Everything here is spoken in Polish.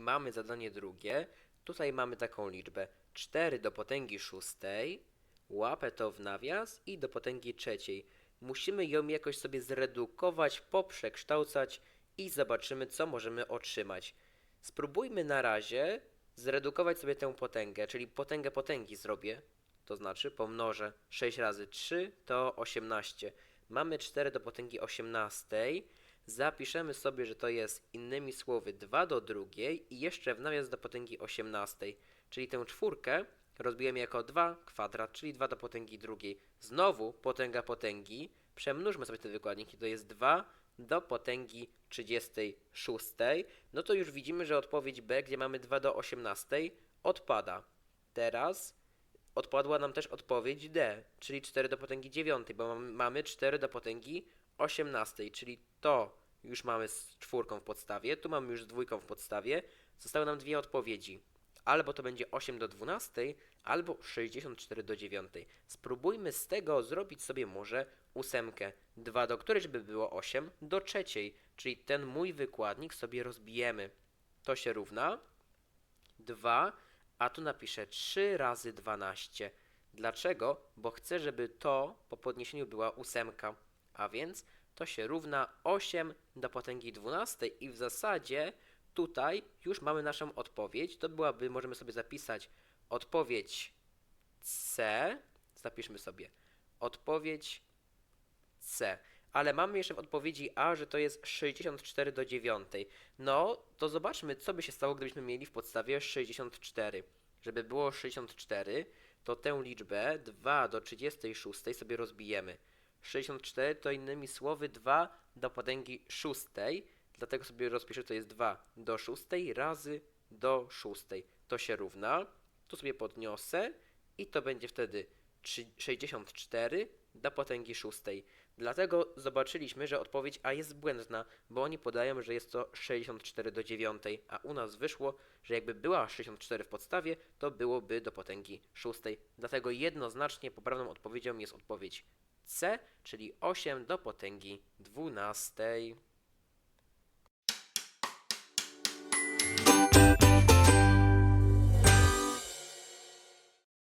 mamy zadanie drugie. Tutaj mamy taką liczbę 4 do potęgi szóstej. Łapę to w nawias i do potęgi trzeciej. Musimy ją jakoś sobie zredukować, poprzekształcać i zobaczymy, co możemy otrzymać. Spróbujmy na razie zredukować sobie tę potęgę, czyli potęgę potęgi zrobię. To znaczy pomnożę 6 razy 3 to 18. Mamy 4 do potęgi 18. Zapiszemy sobie, że to jest innymi słowy 2 do drugiej i jeszcze w nawias do potęgi 18. Czyli tę czwórkę rozbijemy jako 2 kwadrat, czyli 2 do potęgi drugiej. Znowu potęga potęgi. Przemnóżmy sobie te wykładniki, to jest 2 do potęgi 36. No to już widzimy, że odpowiedź B, gdzie mamy 2 do 18, odpada. Teraz odpadła nam też odpowiedź D, czyli 4 do potęgi 9, bo mam- mamy 4 do potęgi 18, czyli to już mamy z czwórką w podstawie, tu mamy już z dwójką w podstawie. Zostały nam dwie odpowiedzi. Albo to będzie 8 do 12, albo 64 do 9. Spróbujmy z tego zrobić sobie może ósemkę. 2 do której, żeby było 8 do trzeciej, czyli ten mój wykładnik sobie rozbijemy. To się równa 2, a tu napiszę 3 razy 12. Dlaczego? Bo chcę, żeby to po podniesieniu była ósemka, a więc to się równa 8 do potęgi 12 i w zasadzie tutaj już mamy naszą odpowiedź. To byłaby, możemy sobie zapisać odpowiedź C. Zapiszmy sobie odpowiedź C. Ale mamy jeszcze w odpowiedzi A, że to jest 64 do 9. No, to zobaczmy, co by się stało, gdybyśmy mieli w podstawie 64. Żeby było 64, to tę liczbę 2 do 36 sobie rozbijemy. 64 to innymi słowy 2 do potęgi 6, dlatego sobie rozpiszę, to jest 2 do 6 razy do 6. To się równa. Tu sobie podniosę i to będzie wtedy trzy- 64 do potęgi 6. Dlatego zobaczyliśmy, że odpowiedź A jest błędna, bo oni podają, że jest to 64 do 9, a u nas wyszło, że jakby była 64 w podstawie, to byłoby do potęgi 6. Dlatego jednoznacznie poprawną odpowiedzią jest odpowiedź C, czyli 8 do potęgi 12.